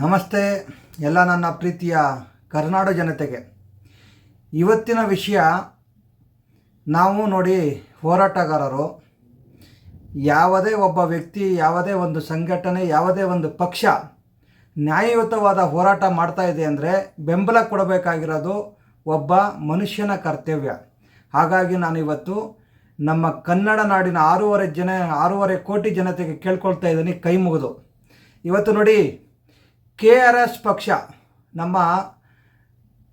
ನಮಸ್ತೆ, ಎಲ್ಲ ನನ್ನ ಪ್ರೀತಿಯ ಕರ್ನಾಡ ಜನತೆಗೆ. ಇವತ್ತಿನ ವಿಷಯ, ನಾವು ನೋಡಿ ಹೋರಾಟಗಾರರು, ಯಾವುದೇ ಒಬ್ಬ ವ್ಯಕ್ತಿ, ಯಾವುದೇ ಒಂದು ಸಂಘಟನೆ, ಯಾವುದೇ ಒಂದು ಪಕ್ಷ ನ್ಯಾಯಯುತವಾದ ಹೋರಾಟ ಮಾಡ್ತಾ ಇದೆ ಅಂದರೆ ಬೆಂಬಲ ಕೊಡಬೇಕಾಗಿರೋದು ಒಬ್ಬ ಮನುಷ್ಯನ ಕರ್ತವ್ಯ. ಹಾಗಾಗಿ ನಾನಿವತ್ತು ನಮ್ಮ ಕನ್ನಡ ನಾಡಿನ ಆರೂವರೆ ಜನ, ಆರೂವರೆ ಕೋಟಿ ಜನತೆಗೆ ಕೇಳ್ಕೊಳ್ತಾ ಇದ್ದೀನಿ, ಕೈ ಮುಗಿದು. ಇವತ್ತು ನೋಡಿ ಕೆ ಆರ್ ಎಸ್ ಪಕ್ಷ, ನಮ್ಮ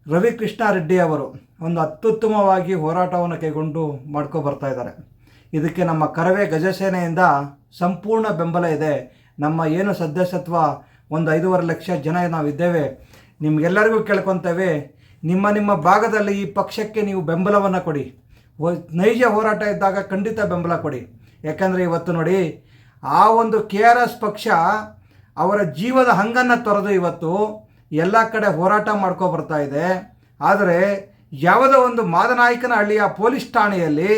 ರವಿಕೃಷ್ಣ ರೆಡ್ಡಿ ಅವರು ಒಂದು ಅತ್ಯುತ್ತಮವಾಗಿ ಹೋರಾಟವನ್ನು ಕೈಗೊಂಡು ಮಾಡ್ಕೊ ಬರ್ತಾ ಇದ್ದಾರೆ. ಇದಕ್ಕೆ ನಮ್ಮ ಕರವೇ ಗಜಸೇನೆಯಿಂದ ಸಂಪೂರ್ಣ ಬೆಂಬಲ ಇದೆ. ನಮ್ಮ ಏನು ಸದಸ್ಯತ್ವ, ಒಂದು ಐದೂವರೆ ಲಕ್ಷ ಜನ ನಾವಿದ್ದೇವೆ. ನಿಮಗೆಲ್ಲರಿಗೂ ಕೇಳ್ಕೊತೇವೆ, ನಿಮ್ಮ ನಿಮ್ಮ ಭಾಗದಲ್ಲಿ ಈ ಪಕ್ಷಕ್ಕೆ ನೀವು ಬೆಂಬಲವನ್ನು ಕೊಡಿ. ನೈಜ ಹೋರಾಟ ಇದ್ದಾಗ ಖಂಡಿತ ಬೆಂಬಲ ಕೊಡಿ. ಯಾಕಂದರೆ ಇವತ್ತು ನೋಡಿ, ಆ ಒಂದು ಕೆ ಆರ್ ಎಸ್ ಪಕ್ಷ ಅವರ ಜೀವದ ಹಂಗನ್ನು ತೊರೆದು ಇವತ್ತು ಎಲ್ಲ ಕಡೆ ಹೋರಾಟ ಮಾಡ್ಕೊ ಬರ್ತಾ ಇದೆ. ಆದರೆ ಯಾವುದೋ ಒಂದು ಮಾದನಾಯಕನ ಹಳ್ಳಿಯ ಪೊಲೀಸ್ ಠಾಣೆಯಲ್ಲಿ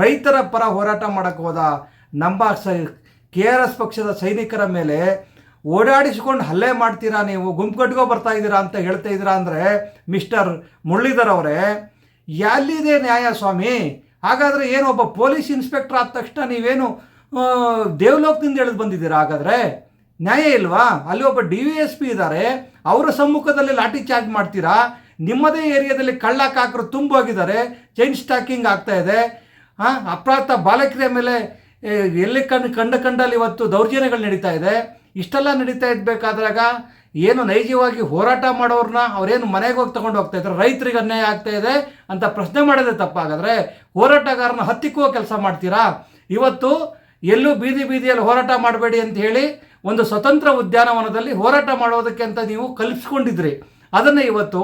ರೈತರ ಪರ ಹೋರಾಟ ಮಾಡಕ್ಕೆ ಹೋದ ನಮ್ಮ ಸ ಕೆ ಆರ್ ಎಸ್ ಪಕ್ಷದ ಸೈನಿಕರ ಮೇಲೆ ಓಡಾಡಿಸ್ಕೊಂಡು ಹಲ್ಲೆ ಮಾಡ್ತೀರಾ ನೀವು, ಗುಂಪು ಕಟ್ಕೋ ಬರ್ತಾ ಇದ್ದೀರಾ ಅಂತ ಹೇಳ್ತಾ ಇದ್ದೀರಾ ಅಂದರೆ ಮಿಸ್ಟರ್ ಮುರಳೀಧರ್ ಅವರೇ ಎಲ್ಲಿದೆ ನ್ಯಾಯ ಸ್ವಾಮಿ? ಹಾಗಾದರೆ ಏನು ಒಬ್ಬ ಪೊಲೀಸ್ ಇನ್ಸ್ಪೆಕ್ಟರ್ ಆದ ತಕ್ಷಣ ನೀವೇನು ದೇವ್ಲೋಕದಿಂದ ಎಳೆದು ಬಂದಿದ್ದೀರಾ ಹಾಗಾದರೆ? ನ್ಯಾಯ ಇಲ್ವಾ? ಅಲ್ಲಿ ಒಬ್ಬ ಡಿ ವಿ ಎಸ್ ಪಿ ಇದ್ದಾರೆ. ಅವರ ಸಮ್ಮುಖದಲ್ಲಿ ಲಾಠಿ ಚಾರ್ಜ್ ಮಾಡ್ತೀರಾ? ನಿಮ್ಮದೇ ಏರಿಯಾದಲ್ಲಿ ಕಳ್ಳ ಕಾಕರು ತುಂಬೋಗಿದ್ದಾರೆ ಚೈನ್ ಸ್ಟಾಕಿಂಗ್ ಆಗ್ತಾ ಇದೆ. ಹಾಂ ಅಪರಾಧ ಬಾಲಕಿಯ ಮೇಲೆ ಎಲ್ಲಿ ಕಂಡು, ಕಂಡ ಕಂಡಲ್ಲಿ ಇವತ್ತು ದೌರ್ಜನ್ಯಗಳು ನಡೀತಾ ಇದೆ. ಇಷ್ಟೆಲ್ಲ ನಡೀತಾ ಇದ್ಬೇಕಾದಾಗ ಏನು ನೈಜವಾಗಿ ಹೋರಾಟ ಮಾಡೋರನ್ನ ಅವ್ರೇನು ಮನೆಗೆ ಹೋಗಿ ತಗೊಂಡು ಹೋಗ್ತಾ ಇದ್ದಾರೆ? ರೈತರಿಗೆ ಅನ್ಯಾಯ ಆಗ್ತಾ ಇದೆ ಅಂತ ಪ್ರಶ್ನೆ ಮಾಡೋದೇ ತಪ್ಪಾಗಾದರೆ ಹೋರಾಟಗಾರನ ಹತ್ತಿಕ್ಕುವ ಕೆಲಸ ಮಾಡ್ತೀರಾ? ಇವತ್ತು ಎಲ್ಲೂ ಬೀದಿ ಬೀದಿಯಲ್ಲಿ ಹೋರಾಟ ಮಾಡಬೇಡಿ ಅಂತ ಹೇಳಿ ಒಂದು ಸ್ವತಂತ್ರ ಉದ್ಯಾನವನದಲ್ಲಿ ಹೋರಾಟ ಮಾಡೋದಕ್ಕೆ ಅಂತ ನೀವು ಕಲ್ಪಿಸ್ಕೊಂಡಿದ್ರಿ. ಅದನ್ನು ಇವತ್ತು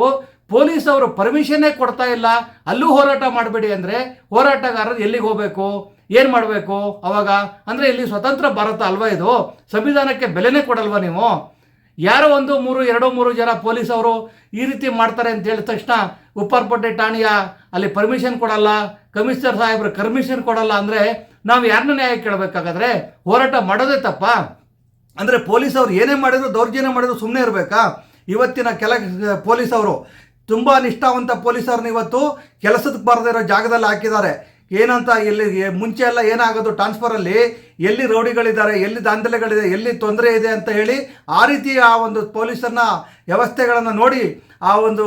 ಪೊಲೀಸ್ ಅವರು ಪರ್ಮಿಷನ್ನೇ ಕೊಡ್ತಾ ಇಲ್ಲ. ಅಲ್ಲೂ ಹೋರಾಟ ಮಾಡಬೇಡಿ ಅಂದರೆ ಹೋರಾಟಗಾರರು ಎಲ್ಲಿಗೆ ಹೋಗಬೇಕು? ಏನು ಮಾಡಬೇಕು ಅವಾಗ? ಅಂದರೆ ಇಲ್ಲಿ ಸ್ವತಂತ್ರ ಭಾರತ ಅಲ್ವಾ ಇದು? ಸಂವಿಧಾನಕ್ಕೆ ಬೆಲೆನೇ ಕೊಡಲ್ವಾ ನೀವು? ಯಾರೋ ಒಂದು ಮೂರು, ಎರಡು ಮೂರು ಜನ ಪೊಲೀಸ್ ಅವರು ಈ ರೀತಿ ಮಾಡ್ತಾರೆ ಅಂತ ಹೇಳಿದ ತಕ್ಷಣ ಉಪ್ಪರ್ಪಟ್ಟೆ ಠಾಣೆಯ ಅಲ್ಲಿ ಪರ್ಮಿಷನ್ ಕೊಡಲ್ಲ, ಕಮಿಷನರ್ ಸಾಹೇಬ್ರು ಪರ್ಮಿಷನ್ ಕೊಡಲ್ಲ ಅಂದರೆ ನಾವು ಯಾರನ್ನ ನ್ಯಾಯ ಕೇಳಬೇಕಾಗಾದ್ರೆ ಹೋರಾಟ ಮಾಡೋದೇ ತಪ್ಪ? ಅಂದರೆ ಪೊಲೀಸ್ ಅವ್ರು ಏನೇ ಮಾಡಿದ್ರು ದೌರ್ಜನ್ಯ ಮಾಡಿದ್ರು ಸುಮ್ಮನೆ ಇರಬೇಕಾ? ಇವತ್ತಿನ ಕೆಲ ಪೊಲೀಸ್ ಅವರು ತುಂಬ ನಿಷ್ಠಾವಂತ ಪೊಲೀಸರನ್ನ ಇವತ್ತು ಕೆಲಸಕ್ಕೆ ಬರದೇ ಇರೋ ಜಾಗದಲ್ಲಿ ಹಾಕಿದ್ದಾರೆ. ಏನಂತ ಇಲ್ಲಿ, ಎ- ಮುಂಚೆ ಎಲ್ಲ ಏನಾಗೋದು ಟ್ರಾನ್ಸ್ಫರಲ್ಲಿ ಎಲ್ಲಿ ರೌಡಿಗಳಿದ್ದಾರೆ? ಎಲ್ಲಿ ದಾಂಧಲೆಗಳಿದೆ? ಎಲ್ಲಿ ತೊಂದರೆ ಇದೆ ಅಂತ ಹೇಳಿ ಆ ರೀತಿ ಆ ಒಂದು ಪೊಲೀಸರನ್ನ, ವ್ಯವಸ್ಥೆಗಳನ್ನು ನೋಡಿ ಆ ಒಂದು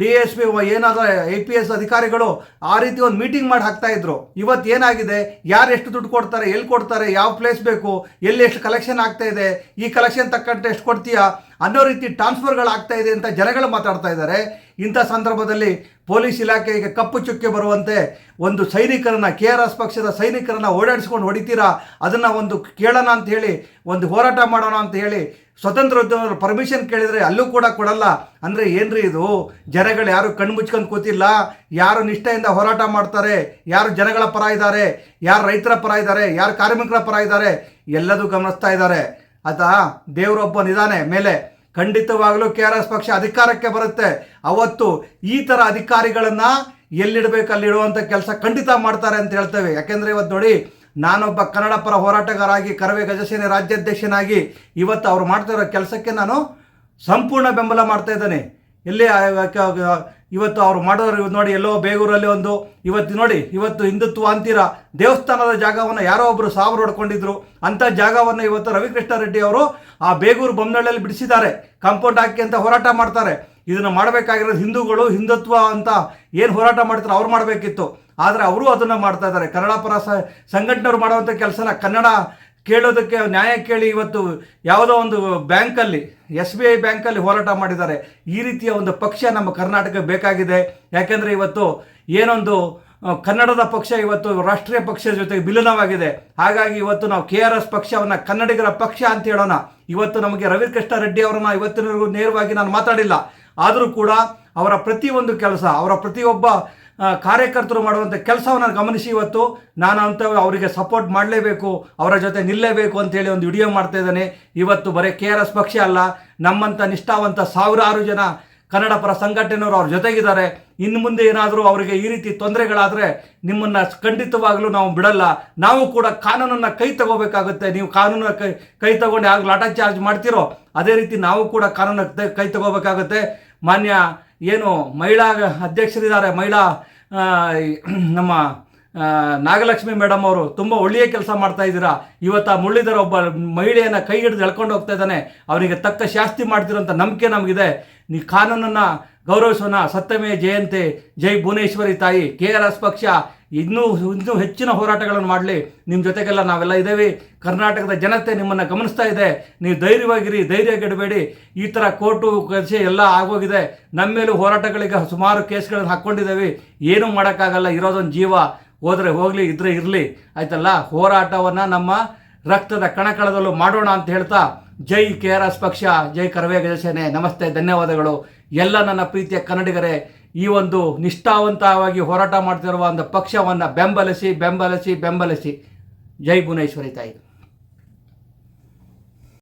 ಡಿ ಎಸ್ ಪಿ ಏನಾದರೂ ಐ ಪಿ ಎಸ್ ಅಧಿಕಾರಿಗಳು ಆ ರೀತಿ ಒಂದು ಮೀಟಿಂಗ್ ಮಾಡಿ ಹಾಕ್ತಾ ಇದ್ರು. ಇವತ್ತು ಏನಾಗಿದೆ? ಯಾರು ಎಷ್ಟು ದುಡ್ಡು ಕೊಡ್ತಾರೆ? ಎಲ್ಲಿ ಕೊಡ್ತಾರೆ? ಯಾವ ಪ್ಲೇಸ್ ಬೇಕು? ಎಲ್ಲಿ ಎಷ್ಟು ಕಲೆಕ್ಷನ್ ಆಗ್ತಾ ಇದೆ? ಈ ಕಲೆಕ್ಷನ್ ತಕ್ಕಂತೆ ಎಷ್ಟು ಕೊಡ್ತೀಯಾ? ಅನ್ನೋ ರೀತಿ ಟ್ರಾನ್ಸ್ಫರ್ಗಳಾಗ್ತಾ ಇದೆ ಅಂತ ಜನಗಳು ಮಾತಾಡ್ತಾ ಇದ್ದಾರೆ. ಇಂಥ ಸಂದರ್ಭದಲ್ಲಿ ಪೊಲೀಸ್ ಇಲಾಖೆಗೆ ಕಪ್ಪು ಚುಕ್ಕೆ ಬರುವಂತೆ ಒಂದು ಸೈನಿಕರನ್ನ, ಕೆ ಆರ್ ಎಸ್ ಪಕ್ಷದ ಸೈನಿಕರನ್ನ ಓಡಾಡಿಸ್ಕೊಂಡು ಹೊಡಿತೀರಾ? ಅದನ್ನು ಒಂದು ಕೇಳೋಣ ಅಂತ ಹೇಳಿ, ಒಂದು ಹೋರಾಟ ಮಾಡೋಣ ಅಂತ ಹೇಳಿ ಸ್ವತಂತ್ರ ಉದ್ಯಮದವ್ರು ಪರ್ಮಿಷನ್ ಕೇಳಿದರೆ ಅಲ್ಲೂ ಕೂಡ ಕೊಡಲ್ಲ. ಅಂದರೆ ಏನ್ರಿ ಇದು? ಜನಗಳು ಯಾರು ಕಣ್ಣು ಮುಚ್ಕೊಂಡು ಕೂತಿಲ್ಲ? ಯಾರು ನಿಷ್ಠೆಯಿಂದ ಹೋರಾಟ ಮಾಡ್ತಾರೆ? ಯಾರು ಜನಗಳ ಪರ ಇದ್ದಾರೆ? ಯಾರು ರೈತರ ಪರ ಇದ್ದಾರೆ? ಯಾರು ಕಾರ್ಮಿಕರ ಪರ ಇದ್ದಾರೆ? ಎಲ್ಲದೂ ಗಮನಿಸ್ತಾ ಇದ್ದಾರೆ. ಆತಾ ದೇವರೊಬ್ಬನಿದ್ದಾನೆ ಮೇಲೆ ಖಂಡಿತವಾಗಲೂ ಕೆ ಆರ್ ಎಸ್ ಪಕ್ಷ ಅಧಿಕಾರಕ್ಕೆ ಬರುತ್ತೆ. ಅವತ್ತು ಈ ಥರ ಅಧಿಕಾರಿಗಳನ್ನು ಎಲ್ಲಿಡಬೇಕು ಅಲ್ಲಿ ಇಡುವಂಥ ಕೆಲಸ ಖಂಡಿತ ಮಾಡ್ತಾರೆ ಅಂತ ಹೇಳ್ತೇವೆ. ಯಾಕೆಂದರೆ ಇವತ್ತು ನೋಡಿ, ನಾನೊಬ್ಬ ಕನ್ನಡ ಪರ ಹೋರಾಟಗಾರಾಗಿ ಕರವೇ ಗಜಸೇನೆ ರಾಜ್ಯಾಧ್ಯಕ್ಷನಾಗಿ ಇವತ್ತು ಅವ್ರು ಮಾಡ್ತಾ ಇರೋ ಕೆಲಸಕ್ಕೆ ನಾನು ಸಂಪೂರ್ಣ ಬೆಂಬಲ ಮಾಡ್ತಾ ಇದ್ದೇನೆ. ಎಲ್ಲಿ ಇವತ್ತು ಅವ್ರು ಮಾಡೋರು ನೋಡಿ ಎಲ್ಲೋ ಬೇಗೂರಲ್ಲಿ ಒಂದು ಇವತ್ತು ನೋಡಿ, ಇವತ್ತು ಹಿಂದುತ್ವ ಅಂತೀರ? ದೇವಸ್ಥಾನದ ಜಾಗವನ್ನು ಯಾರೋ ಒಬ್ಬರು ಸಾವಿರ ಹೊಡ್ಕೊಂಡಿದ್ರು. ಅಂಥ ಜಾಗವನ್ನು ಇವತ್ತು ರವಿಕೃಷ್ಣ ರೆಡ್ಡಿ ಅವರು ಆ ಬೇಗೂರು ಬೊಮ್ಮನಹಳ್ಳಿಯಲ್ಲಿ ಬಿಡಿಸಿದ್ದಾರೆ. ಕಾಂಪೌಂಡ್ ಹಾಕಿ ಅಂತ ಹೋರಾಟ ಮಾಡ್ತಾರೆ. ಇದನ್ನು ಮಾಡಬೇಕಾಗಿರೋದು ಹಿಂದೂಗಳು, ಹಿಂದುತ್ವ ಅಂತ ಏನು ಹೋರಾಟ ಮಾಡ್ತಾರೆ ಅವ್ರು ಮಾಡಬೇಕಿತ್ತು. ಆದರೆ ಅವರು ಅದನ್ನು ಮಾಡ್ತಾ ಇದ್ದಾರೆ. ಕನ್ನಡ ಪರ ಸಂಘಟನೆಯವರು ಮಾಡುವಂಥ ಕೆಲಸನ ಕನ್ನಡ ಕೇಳೋದಕ್ಕೆ ನ್ಯಾಯ ಕೇಳಿ ಇವತ್ತು ಯಾವುದೋ ಒಂದು ಬ್ಯಾಂಕಲ್ಲಿ, ಎಸ್ ಬಿ ಐ ಬ್ಯಾಂಕಲ್ಲಿ ಹೋರಾಟ ಮಾಡಿದ್ದಾರೆ. ಈ ರೀತಿಯ ಒಂದು ಪಕ್ಷ ನಮ್ಮ ಕರ್ನಾಟಕ ಬೇಕಾಗಿದೆ. ಯಾಕೆಂದರೆ ಇವತ್ತು ಏನೊಂದು ಕನ್ನಡದ ಪಕ್ಷ ಇವತ್ತು ರಾಷ್ಟ್ರೀಯ ಪಕ್ಷದ ಜೊತೆಗೆ ವಿಲೀನವಾಗಿದೆ ಹಾಗಾಗಿ ಇವತ್ತು ನಾವು ಕೆ ಆರ್ ಎಸ್ ಪಕ್ಷವನ್ನು ಕನ್ನಡಿಗರ ಪಕ್ಷ ಅಂತ ಹೇಳೋಣ. ಇವತ್ತು ನಮಗೆ ರವಿಕೃಷ್ಣ ರೆಡ್ಡಿ ಅವರನ್ನ ಇವತ್ತಿನವರೆಗೂ ನೇರವಾಗಿ ನಾನು ಮಾತಾಡಿಲ್ಲ. ಆದರೂ ಕೂಡ ಅವರ ಪ್ರತಿಯೊಂದು ಕೆಲಸ, ಅವರ ಪ್ರತಿಯೊಬ್ಬ ಕಾರ್ಯಕರ್ತರು ಮಾಡುವಂಥ ಕೆಲಸವನ್ನು ಗಮನಿಸಿ ಇವತ್ತು ನಾನು ಅಂತ ಅವರಿಗೆ ಸಪೋರ್ಟ್ ಮಾಡಲೇಬೇಕು, ಅವರ ಜೊತೆ ನಿಲ್ಲೇಬೇಕು ಅಂತೇಳಿ ಒಂದು ವಿಡಿಯೋ ಮಾಡ್ತಾ ಇದ್ದಾನೆ. ಇವತ್ತು ಬರೀ ಕೆ ಆರ್ ಎಸ್ ಪಕ್ಷ ಅಲ್ಲ ನಮ್ಮಂಥ ನಿಷ್ಠಾವಂತ ಸಾವಿರಾರು ಜನ ಕನ್ನಡ ಪರ ಸಂಘಟನೆಯವರು ಅವ್ರ ಜೊತೆಗಿದ್ದಾರೆ. ಇನ್ನು ಮುಂದೆ ಏನಾದರೂ ಅವರಿಗೆ ಈ ರೀತಿ ತೊಂದರೆಗಳಾದರೆ ನಿಮ್ಮನ್ನು ಖಂಡಿತವಾಗಲೂ ನಾವು ಬಿಡಲ್ಲ. ನಾವು ಕೂಡ ಕಾನೂನನ್ನು ಕೈ ತಗೋಬೇಕಾಗುತ್ತೆ. ನೀವು ಕಾನೂನ ಕೈ ಕೈ ತಗೊಂಡು ಯಾವಾಗಲೂ ಲಾಟಾ ಚಾರ್ಜ್ ಮಾಡ್ತೀರೋ, ಅದೇ ರೀತಿ ನಾವು ಕೂಡ ಕಾನೂನ ಕೈ ತಗೋಬೇಕಾಗುತ್ತೆ. ಮಾನ್ಯ ಏನು ಮಹಿಳಾ ಅಧ್ಯಕ್ಷರಿದ್ದಾರೆ ಮಹಿಳಾ ನಮ್ಮ ನಾಗಲಕ್ಷ್ಮಿ ಮೇಡಮ್ ಅವರು ತುಂಬ ಒಳ್ಳೆಯ ಕೆಲಸ ಮಾಡ್ತಾ ಇದ್ದೀರಾ? ಇವತ್ತು ಆ ಮುರಳೀಧರ ಒಬ್ಬ ಮಹಿಳೆಯನ್ನು ಕೈ ಹಿಡಿದು ಎಳ್ಕೊಂಡು ಹೋಗ್ತಾ ಇದ್ದಾನೆ. ಅವನಿಗೆ ತಕ್ಕ ಶಾಸ್ತಿ ಮಾಡ್ತಿರೋಂಥ ನಂಬಿಕೆ ನಮಗಿದೆ. ನೀ ಕಾನೂನನ್ನು ಗೌರವಿಸೋಣ. ಸತ್ಯಮೇ ಜಯಂತಿ. ಜೈ ಭುವನೇಶ್ವರಿ ತಾಯಿ. ಕೆ ಆರ್ ಎಸ್ ಪಕ್ಷ ಇನ್ನೂ ಇನ್ನೂ ಹೆಚ್ಚಿನ ಹೋರಾಟಗಳನ್ನು ಮಾಡಲಿ. ನಿಮ್ಮ ಜೊತೆಗೆಲ್ಲ ನಾವೆಲ್ಲ ಇದ್ದೇವೆ. ಕರ್ನಾಟಕದ ಜನತೆ ನಿಮ್ಮನ್ನು ಗಮನಿಸ್ತಾ ಇದೆ. ನೀವು ಧೈರ್ಯವಾಗಿರಿ, ಧೈರ್ಯ ಗೆಡಬೇಡಿ ಈ ಥರ ಕೋರ್ಟು ಕಚೆ ಎಲ್ಲ ಆಗೋಗಿದೆ. ನಮ್ಮ ಮೇಲೂ ಹೋರಾಟಗಳಿಗೆ ಸುಮಾರು ಕೇಸ್ಗಳನ್ನು ಹಾಕ್ಕೊಂಡಿದ್ದೇವೆ ಏನೂ ಮಾಡೋಕ್ಕಾಗಲ್ಲ. ಇರೋದೊಂದು ಜೀವ. ಹೋದರೆ ಹೋಗಲಿ, ಇದ್ರೆ ಇರಲಿ. ಆಯ್ತಲ್ಲ? ಹೋರಾಟವನ್ನು ನಮ್ಮ ರಕ್ತದ ಕಣಕಳದಲ್ಲೂ ಮಾಡೋಣ ಅಂತ ಹೇಳ್ತಾ ಜೈ ಕೆ ಆರ್ ಎಸ್ ಪಕ್ಷ, ಜೈ ಕರವೇ ಗಜಸೇನೆ ನಮಸ್ತೆ, ಧನ್ಯವಾದಗಳು. ಎಲ್ಲ ನನ್ನ ಪ್ರೀತಿಯ ಕನ್ನಡಿಗರೇ, ಈ ಒಂದು ನಿಷ್ಠಾವಂತವಾಗಿ ಹೋರಾಟ ಮಾಡ್ತಿರುವ ಒಂದು ಪಕ್ಷವನ್ನು ಬೆಂಬಲಿಸಿ ಬೆಂಬಲಿಸಿ ಬೆಂಬಲಿಸಿ. ಜೈ ಭುವನೇಶ್ವರಿ ತಾಯಿ.